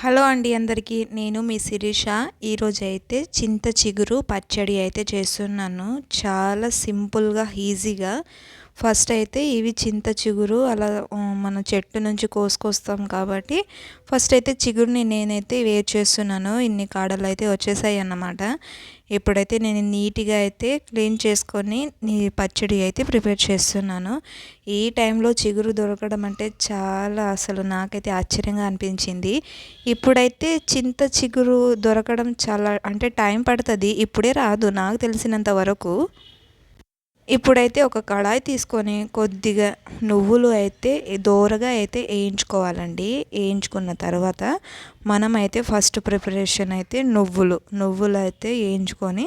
Hello అండి అందరికీ నేను మీ శిరీష. ఈరోజు అయితే చింత చిగురు పచ్చడి అయితే చేస్తున్నాను. చాలా సింపుల్గా ఈజీగా ఫస్ట్ అయితే ఇవి చింత చిగురు అలా మన చెట్టు నుంచి కోసుకొస్తాం కాబట్టి ఫస్ట్ అయితే చిగురుని నేనైతే వేరు చేస్తున్నాను. ఇన్ని కాడలు అయితే వచ్చేసాయి అన్నమాట. ఇప్పుడైతే నేను నీట్గా అయితే క్లీన్ చేసుకొని నీ పచ్చడి అయితే ప్రిపేర్ చేస్తున్నాను. ఈ టైంలో చిగురు దొరకడం అంటే చాలా అసలు నాకైతే ఆశ్చర్యంగా అనిపించింది. ఇప్పుడైతే చింత చిగురు దొరకడం చాలా అంటే టైం పడుతుంది. ఇప్పుడే రాదు నాకు తెలిసినంత వరకు. ఇప్పుడైతే ఒక కడాయి తీసుకొని కొద్దిగా నువ్వులు అయితే దోరగా అయితే వేయించుకోవాలండి. వేయించుకున్న తర్వాత మనమైతే ఫస్ట్ ప్రిపరేషన్ అయితే నువ్వులు నువ్వులు అయితే వేయించుకొని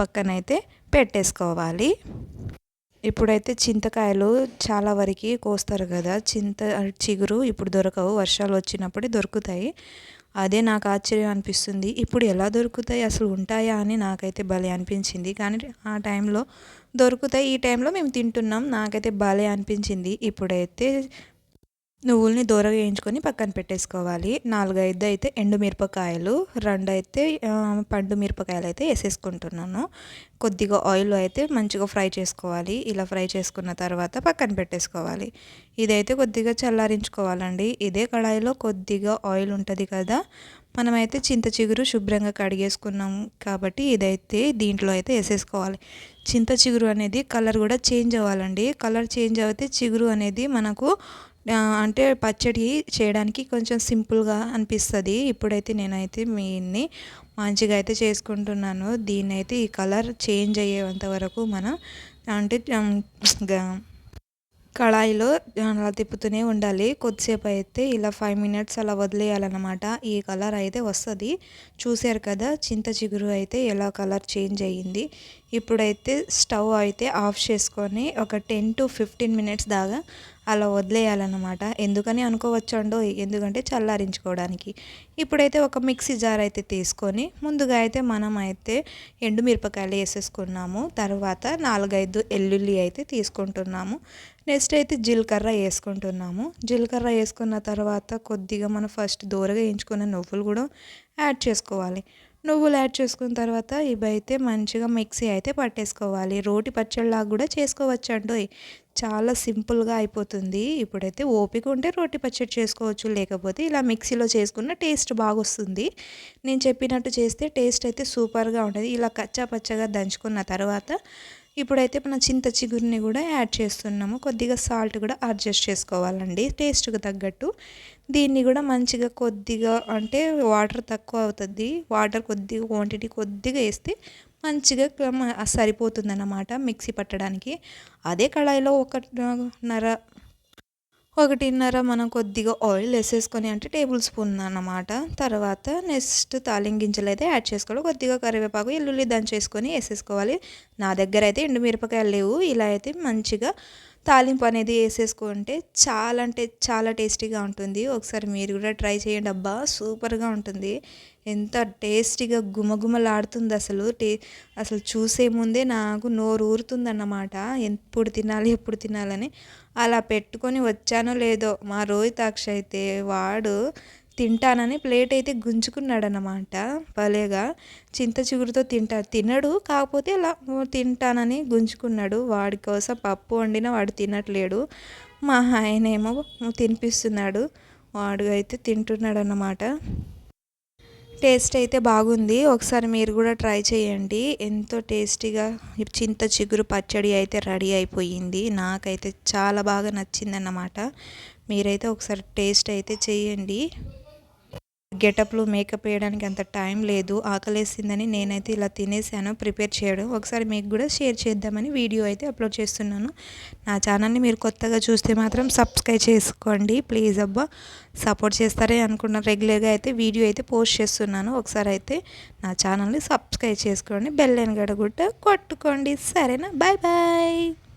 పక్కనైతే పెట్టేసుకోవాలి. ఇప్పుడైతే చింతకాయలు చాలా వరకు కోస్తారు కదా చింత చిగురు ఇప్పుడు దొరకవు వర్షాలు వచ్చినప్పుడు దొరుకుతాయి. అదే నాకు ఆశ్చర్యం అనిపిస్తుంది. ఇప్పుడు ఎలా దొరుకుతాయి? అసలు ఉంటాయా అని నాకైతే భలే అనిపించింది. కానీ ఆ టైంలో దొరుకుతాయి. ఈ టైంలో మేము తింటున్నాం. నాకైతే భలే అనిపించింది. ఇప్పుడైతే నువ్వుల్ని దూరగా వేయించుకొని పక్కన పెట్టేసుకోవాలి. నాలుగైదు అయితే ఎండు మిరపకాయలు రెండు అయితే పండు మిరపకాయలు అయితే వేసేసుకుంటున్నాను. కొద్దిగా ఆయిల్ అయితే మంచిగా ఫ్రై చేసుకోవాలి. ఇలా ఫ్రై చేసుకున్న తర్వాత పక్కన పెట్టేసుకోవాలి. ఇదైతే కొద్దిగా చల్లారించుకోవాలండి. ఇదే కడాయిలో కొద్దిగా ఆయిల్ ఉంటుంది కదా మనమైతే చింత చిగురు శుభ్రంగా కడిగేసుకున్నాం కాబట్టి ఇదైతే దీంట్లో అయితే వేసేసుకోవాలి. చింత చిగురు అనేది కలర్ కూడా చేంజ్ అవ్వాలండి. కలర్ చేంజ్ అయితే చిగురు అనేది మనకు అంటే పచ్చడి చేయడానికి కొంచెం సింపుల్గా అనిపిస్తుంది. ఇప్పుడైతే నేనైతే మీన్ని మంచిగా అయితే చేసుకుంటున్నాను. దీన్ని అయితే ఈ కలర్ చేంజ్ అయ్యేంత వరకు మనం అంటే కళాయిలో అలా తిప్పుతూనే ఉండాలి. కొద్దిసేపు అయితే ఇలా ఫైవ్ మినిట్స్ అలా వదిలేయాలన్నమాట. ఈ కలర్ అయితే వస్తుంది. చూశారు కదా చింత చిగురు అయితే ఎలా కలర్ చేంజ్ అయ్యింది. ఇప్పుడైతే స్టవ్ అయితే ఆఫ్ చేసుకొని ఒక టెన్ టు ఫిఫ్టీన్ మినిట్స్ దాకా అలా వదిలేయాలన్నమాట. ఎందుకని అనుకోవచ్చండో ఎందుకంటే చల్లారించుకోవడానికి. ఇప్పుడైతే ఒక మిక్సీ జార్ అయితే తీసుకొని ముందుగా అయితే మనం అయితే ఎండుమిరపకాయలు వేసేసుకున్నాము. తర్వాత నాలుగైదు ఎల్లుల్లి అయితే తీసుకుంటున్నాము. నెక్స్ట్ అయితే జీలకర్ర వేసుకుంటున్నాము. జీలకర్ర వేసుకున్న తర్వాత కొద్దిగా మనం ఫస్ట్ దూరగా వేయించుకున్న నువ్వులు కూడా యాడ్ చేసుకోవాలి. నువ్వులు యాడ్ చేసుకున్న తర్వాత ఇవి అయితే మంచిగా మిక్సీ అయితే పట్టేసుకోవాలి. రోటి పచ్చడిలాగా కూడా చేసుకోవచ్చు అండి చాలా సింపుల్గా అయిపోతుంది. ఇప్పుడైతే ఓపిక ఉంటే రోటి పచ్చడి చేసుకోవచ్చు. లేకపోతే ఇలా మిక్సీలో చేసుకున్న టేస్ట్ బాగొస్తుంది. నేను చెప్పినట్టు చేస్తే టేస్ట్ అయితే సూపర్గా ఉంటుంది. ఇలా కచ్చా పచ్చగా దంచుకున్న తర్వాత ఇప్పుడైతే మన చింత చిగురిని కూడా యాడ్ చేస్తున్నాము. కొద్దిగా సాల్ట్ కూడా అడ్జస్ట్ చేసుకోవాలండి. టేస్ట్కి తగ్గట్టు. దీన్ని కూడా మంచిగా కొద్దిగా అంటే వాటర్ తక్కువ అవుతుంది. వాటర్ కొద్దిగా క్వాంటిటీ కొద్దిగా వేస్తే మంచిగా సరిపోతుందన్నమాట మిక్సీ పట్టడానికి. అదే కళాయిలో ఒకటిన్నర ఒకటిన్నర మనం కొద్దిగా ఆయిల్ వేసేసుకొని అంటే టేబుల్ స్పూన్ అన్నమాట. తర్వాత నెక్స్ట్ తాలింపు అయితే యాడ్ చేసుకోవాలి. కొద్దిగా కరివేపాకు ఎల్లుల్లి దంచేసుకొని వేసేసుకోవాలి. నా దగ్గర అయితే ఎండుమిరపకాయలు లేవు. ఇలా అయితే మంచిగా తాలింపు అనేది వేసేసుకుంటే చాలా అంటే చాలా టేస్టీగా ఉంటుంది. ఒకసారి మీరు కూడా ట్రై చేయండి అబ్బా సూపర్గా ఉంటుంది. ఎంత టేస్టీగా గుమగుమలాడుతుంది అసలు. టే అసలు చూసే ముందే నాకు నోరు ఊరుతుందన్నమాట. ఎప్పుడు తినాలి ఎప్పుడు తినాలని. అలా పెట్టుకొని వచ్చానో లేదో మా రోహితాక్ష అయితే వాడు తింటానని ప్లేట్ అయితే గుంజుకున్నాడు అన్నమాట భలేగా చింత చిగురుతో తింటా తినడు కాకపోతే అలా తింటానని గుంజుకున్నాడు. వాడి కోసం పప్పు వండినా వాడు తినట్లేడు. మా ఆయన ఏమో తినిపిస్తున్నాడు. వాడు అయితే తింటున్నాడు అన్నమాట టేస్ట్ అయితే బాగుంది. ఒకసారి మీరు కూడా ట్రై చేయండి. ఎంతో టేస్టీగా చింత చిగురు పచ్చడి అయితే రెడీ అయిపోయింది. నాకైతే చాలా బాగా నచ్చిందన్నమాట. మీరైతే ఒకసారి టేస్ట్ అయితే చేయండి. గెటప్లు మేకప్ వేయడానికి అంత టైం లేదు. ఆకలేసిందని నేనైతే ఇలా తినేసాను. ప్రిపేర్ చేయడం. ఒకసారి మీకు కూడా షేర్ చేద్దామని వీడియో అయితే అప్లోడ్ చేస్తున్నాను. నా ఛానల్ని మీరు కొత్తగా చూస్తే మాత్రం సబ్స్క్రైబ్ చేసుకోండి. ప్లీజ్ అబ్బా సపోర్ట్ చేస్తారే అనుకున్న రెగ్యులర్గా అయితే వీడియో అయితే పోస్ట్ చేస్తున్నాను. ఒకసారి అయితే నా ఛానల్ని సబ్స్క్రైబ్ చేసుకోండి. బెల్ గడ కూడా కొట్టుకోండి. సరేనా? Bye bye.